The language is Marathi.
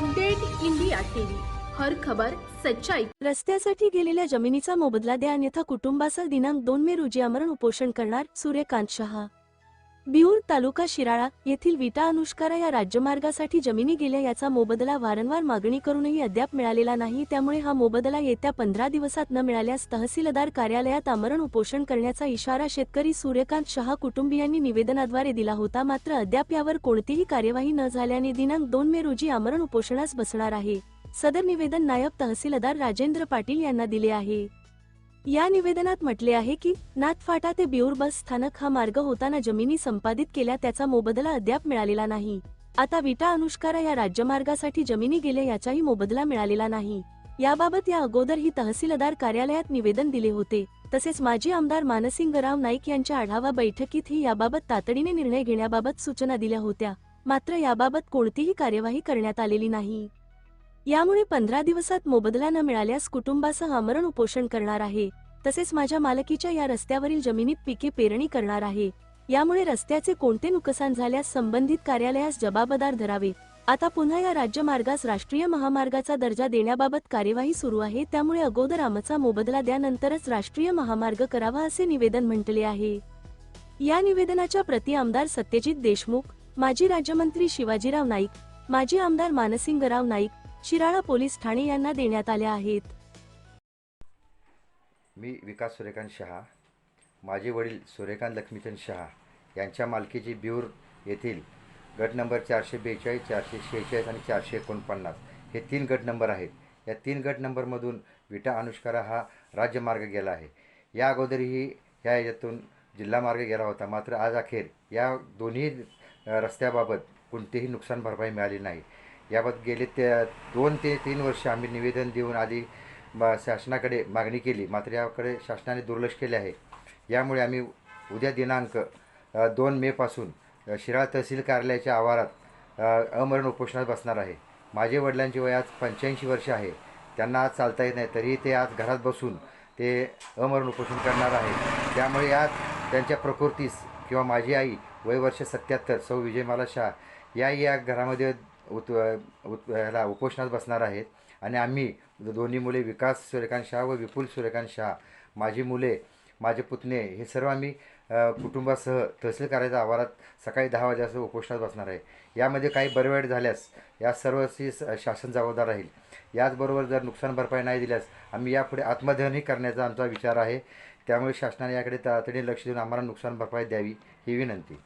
Update India TV. हर खबर सच्चाई. रस्त्यासाठी गेलेल्या जमिनीचा मोबदला द्या अन्यथा कुटुंबासह दिनांक दोन मे रोजी आमरण उपोषण करणार सूर्यकांत शहा. बिहूर तालुका शिराळा येथील विटा अनुष्कारा या राज्यमार्गासाठी जमिनी गेल्या याचा मोबदला वारंवार मागणी करूनही अद्याप मिळालेला नाही. त्यामुळे हा मोबदला येत्या पंधरा दिवसात न मिळाल्यास तहसीलदार कार्यालयात आमरण उपोषण करण्याचा इशारा शेतकरी सूर्यकांत शहा कुटुंबियांनी निवेदनाद्वारे दिला होता. मात्र अद्याप यावर कोणतीही कार्यवाही न झाल्याने दिनांक दोन मे रोजी आमरण उपोषणास बसणार आहे. सदर निवेदन नायब तहसीलदार राजेंद्र पाटील यांना दिले आहे. या निवेदनात म्हटले आहे की नाथफाटा ते बिऊर बस स्थानक हा मार्ग होताना जमिनी संपादित केल्या त्याचा मोबदला अद्याप मिळालेला नाही. आता विटा अनुष्कारा या राज्यमार्गासाठी जमिनी गेले याचाही मोबदला मिळालेला नाही. याबाबत या अगोदर ही तहसीलदार कार्यालयात निवेदन दिले होते. तसेच माजी आमदार मानसिंगराव नाईक यांच्या आढावा बैठकीतही याबाबत तातडीने निर्णय घेण्याबाबत सूचना दिल्या होत्या. मात्र याबाबत कोणतीही कार्यवाही करण्यात आलेली नाही. यामुळे पंधरा दिवसात मोबदला न मिळाल्यास कुटुंबासह आमरण उपोषण करणार आहे. तसेच माझ्या मालकीच्या या रस्त्यावरील जमिनीत पिके पेरणी करणार आहे. यामुळे रस्त्याचे कोणते नुकसान झाल्यास संबंधित कार्यालयास जबाबदार धरावे. आता पुन्हा या राज्यमार्गास राष्ट्रीय महामार्गाचा दर्जा देण्याबाबत कार्यवाही सुरू आहे. त्यामुळे अगोदर आमचा मोबदला द्यानंतरच राष्ट्रीय महामार्ग करावा असे निवेदन म्हटले आहे. या निवेदनाच्या प्रति आमदार सत्यजित देशमुख माजी राज्यमंत्री शिवाजीराव नाईक माजी आमदार मानसिंगराव नाईक शिराळा पोलीस ठाणे यांना देण्यात आल्या आहेत. मी विकास सूर्यकांत शहा माझे वडील सूर्यकांत लक्ष्मीचंद शहा यांच्या मालकीची बिऊर येथील गट नंबर चारशे बेचाळीस चारशे शेहेचाळीस आणि चारशे एकोणपन्नास हे तीन गट नंबर आहेत. या तीन गट नंबरमधून विटा अनुष्कारा हा राज्यमार्ग गेला आहे. या अगोदरही या याच्यातून जिल्हा मार्ग गेला होता. मात्र आज अखेर या दोन्ही रस्त्याबाबत कोणतीही नुकसान भरपाई मिळाली नाही. याबाबत गेले ते दोन ते तीन वर्ष आम्ही निवेदन देऊन आधी शासनाकडे मागणी केली. मात्र याकडे शासनाने दुर्लक्ष केले आहे. यामुळे आम्ही उद्या दिनांक दोन मेपासून शिराळ शिराळा तहसील कार्यालयाच्या आवारात अमरण उपोषणात बसणार आहे. माझे वडिलांची वय आज पंच्याऐंशी वर्ष आहे. त्यांना आज चालता येत नाही. तरीही ते आज घरात बसून ते अमरण उपोषण करणार आहे. त्यामुळे आज त्यांच्या प्रकृतीस किंवा माझी आई वय वर्ष सत्याहत्तर सौ विजयमाला शाह याही या घरामध्ये उत उत ह्याला उपोषणात बसणार आहेत. आणि आम्ही दोन्ही मुले विकास सूर्यकांत शाह व विपुल सूर्यकांत शाह माझी मुले माझे पुतणे हे सर्व आम्ही कुटुंबासह तहसील कार्याच्या आवारात सकाळी दहा वाजेपासून उपोषणात बसणार आहे. यामध्ये काही बरवेड झाल्यास या सर्वशी शासन जबाबदार राहील. याचबरोबर जर नुकसान भरपाई नाही दिल्यास आम्ही यापुढे आत्मदहनही करण्याचा आमचा विचार आहे. त्यामुळे शासनाने याकडे तातडीने लक्ष देऊन आम्हाला नुकसान भरपाई द्यावी ही विनंती.